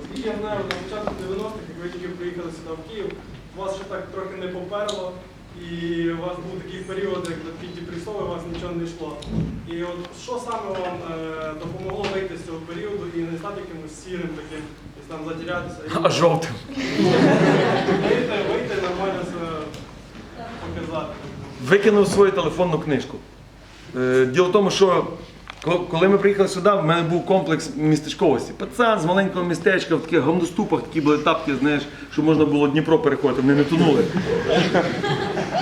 Наскільки я знаю, на початку 90-х, як ви тільки приїхали сюди в Київ, вас ще так трохи не поперло, і у вас був такий період, як на Піті Прісови, у вас нічого не йшло. І от що саме вам е, допомогло вийти з цього періоду і не стати якимось сірим таким, десь там затерятися, і А жовтим. вийти, вийти нормально себе показати. Викинув свою телефонну книжку. Е, Діло в тому, що коли ми приїхали сюди, в мене був комплекс містечковості. Пацан з маленького містечка, в таких говноступах, такі були тапки, знаєш, що можна було Дніпро переходити, вони не тонули.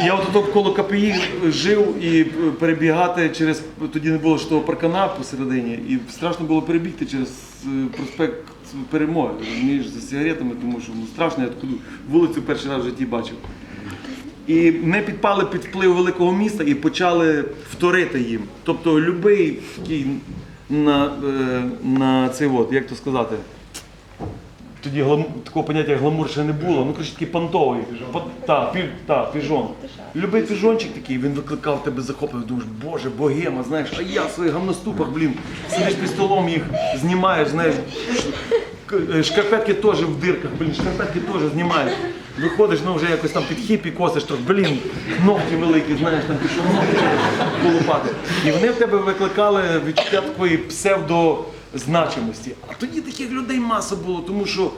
Я от тут коло КПІ жив і перебігати через тоді не було ж того паркана посередині, і страшно було перебігти через е, проспект Перемоги, розумієш, за сигаретами, тому що ну, страшно, я таку вулицю перший раз в житті бачив. І ми підпали під вплив великого міста і почали вторити їм. Тобто любий такий на, е, на цей от, як то сказати, тоді глам... такого поняття як гламур ще не було. Ну, коротше, такий понтовий. Пон... Та, пі... та, піжон. Любий піжончик такий, він викликав тебе захоплення, думаєш, боже, богема, знаєш, а я в своїх гамноступах, блін, сидиш під столом, їх знімаєш, знаєш. Е, Шкарпетки теж в дирках, блін, шкарпетки теж знімаєш. Виходиш, ну вже якось там під хіпі косиш, то, блін, ногті великі, знаєш, там пішов ногті колупати. І вони в тебе викликали відчуття такої псевдозначимості. А тоді таких людей маса було, тому що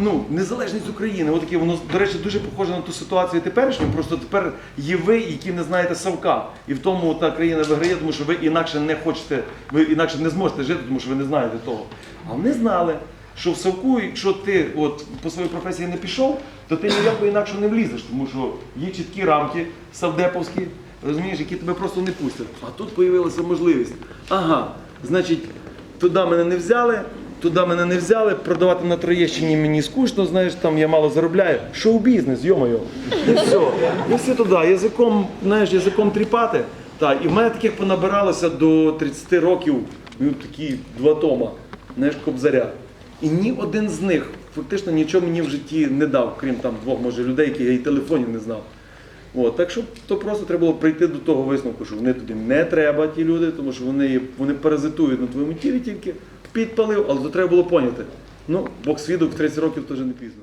ну, незалежність України, отаке, воно, до речі, дуже похоже на ту ситуацію теперішню, просто тепер є ви, які не знаєте Савка. І в тому та країна виграє, тому що ви інакше не хочете, ви інакше не зможете жити, тому що ви не знаєте того. А вони знали що в Савку, якщо ти от по своїй професії не пішов, то ти ніяко інакше не влізеш, тому що є чіткі рамки савдеповські, розумієш, які тебе просто не пустять. А тут з'явилася можливість. Ага, значить, туди мене не взяли, туди мене не взяли, продавати на Троєщині мені скучно, знаєш, там я мало заробляю. Шоу-бізнес, йо-моє. І все. І все туди. Язиком, знаєш, язиком тріпати. Так, і в мене таких понабиралося до 30 років, ну, такі два тома, знаєш, кобзаря. І ні один з них фактично нічого мені в житті не дав, крім там двох, може, людей, які я і телефонів не знав. От, так що то просто треба було прийти до того висновку, що вони туди не треба, ті люди, тому що вони, вони паразитують на твоєму тілі тільки підпалив, але то треба було поняти. Ну, Бог свідок в 30 років теж не пізно.